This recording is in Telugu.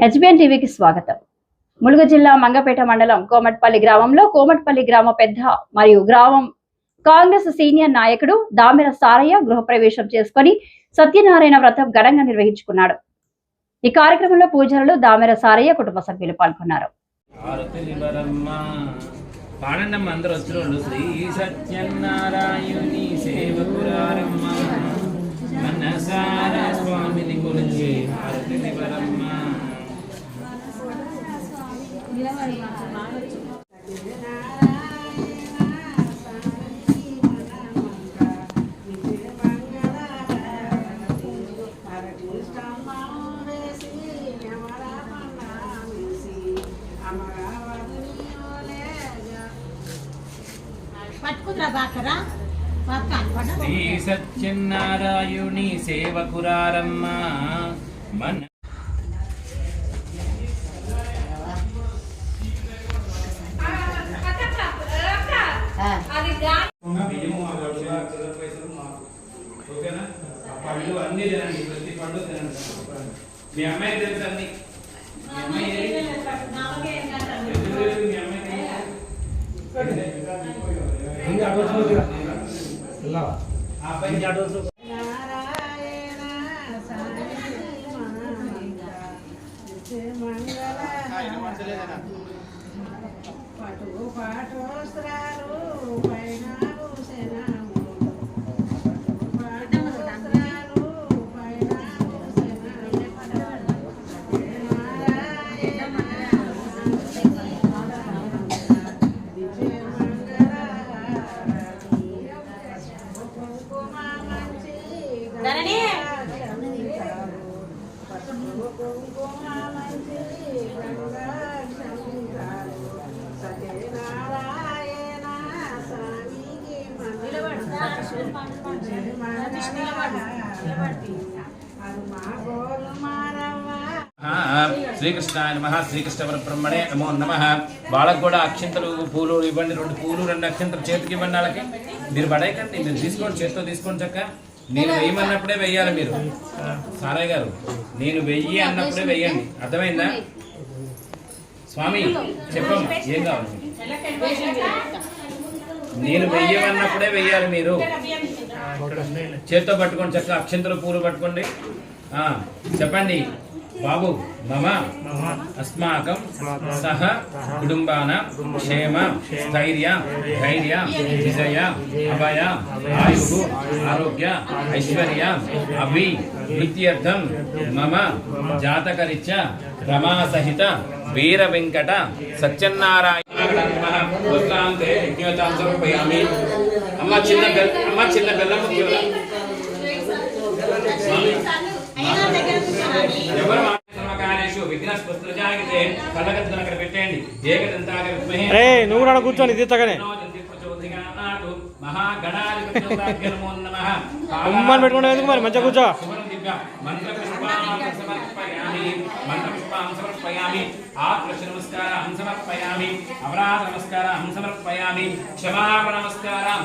హెచ్బిఎన్ టీవీకి స్వాగతం. ములుగు జిల్లా మంగపేట మండలం కోమట్పల్లి గ్రామంలో కోమట్పల్లి గ్రామ పెద్ద మరియు గ్రామం కాంగ్రెస్ సీనియర్ నాయకుడు దామెర సారయ్య గృహప్రవేశం చేసుకొని సత్యనారాయణ వ్రతం ఘనంగా నిర్వహించుకున్నాడు. ఈ కార్యక్రమంలో పూజారులు దామెర సారయ్య కుటుంబ సభ్యులు పాల్గొన్నారు. పాడండమ్మ అందరూ వచ్చినోళ్ళు. శ్రీ సత్యనారాయణి సేవకురారమ్మ మనసార స్వామిని గురించి శ్రీ సత్యనారాయణి సేవకురారమ్మ మన పండ్లు అన్ని తినండి ప్రతి పండు తినండి. మీ అమ్మాయి తెలుసు అన్ని మీ అమ్మాయి ఏది? ఎందుకు తెలుసు మీ అమ్మాయికి ఆ అబ్బాయి నారాయణ సాయి మంగళ పటు పాటు వస్త్రాలు పైన శ్రీకృష్ణాయ నమ శ్రీకృష్ణ బ్రహ్మణే నమో నమ. వాళ్ళకు కూడా అక్షంతలు పూలు ఇవ్వండి రెండు పూలు రెండు అక్షంతలు చేతికి ఇవ్వండి వాళ్ళకి. మీరు పడేయకండి మీరు తీసుకోండి చేతితో తీసుకోండి చక్క. నేను వేయమన్నప్పుడే వెయ్యాలి మీరు. సారయ్య గారు నేను వెయ్యి అన్నప్పుడే వెయ్యండి అర్థమైందా? స్వామి చెప్పమ్మా ఏం కావాలి? నేను వెయ్యమన్నప్పుడే వెయ్యాలి మీరు. చేత్తో పట్టుకోండి చక్క అక్షంతలు పూలు పట్టుకోండి. చెప్పండి. బాబు మమ అస్మాకం సహ కుటుంబాన క్షేమ స్థైర్య ధైర్య విజయ అభయ ఆయు ఆరోగ్య ఐశ్వర్య అభి వృత్యర్థం మమ జాతకరిత్య రమా సహిత వీర వెంకట సత్యనారాయణ. అమ్మ చిన్న అమ్మ చిన్న బెల్లం కళ్ళగద్దును అక్కడ పెట్టేయండి. ఏకదంతాగ విద్మహే అరే నువ్వు కూడా కూర్చొని తీతగానే ఉమ్మని పెట్టుకుంటావు ఎందుకు మరి? మంచిగా కూర్చో. నమస్కారం సమర్పయామి అపరాధ నమస్కారం సమర్పయామి క్షమాపణ నమస్కారం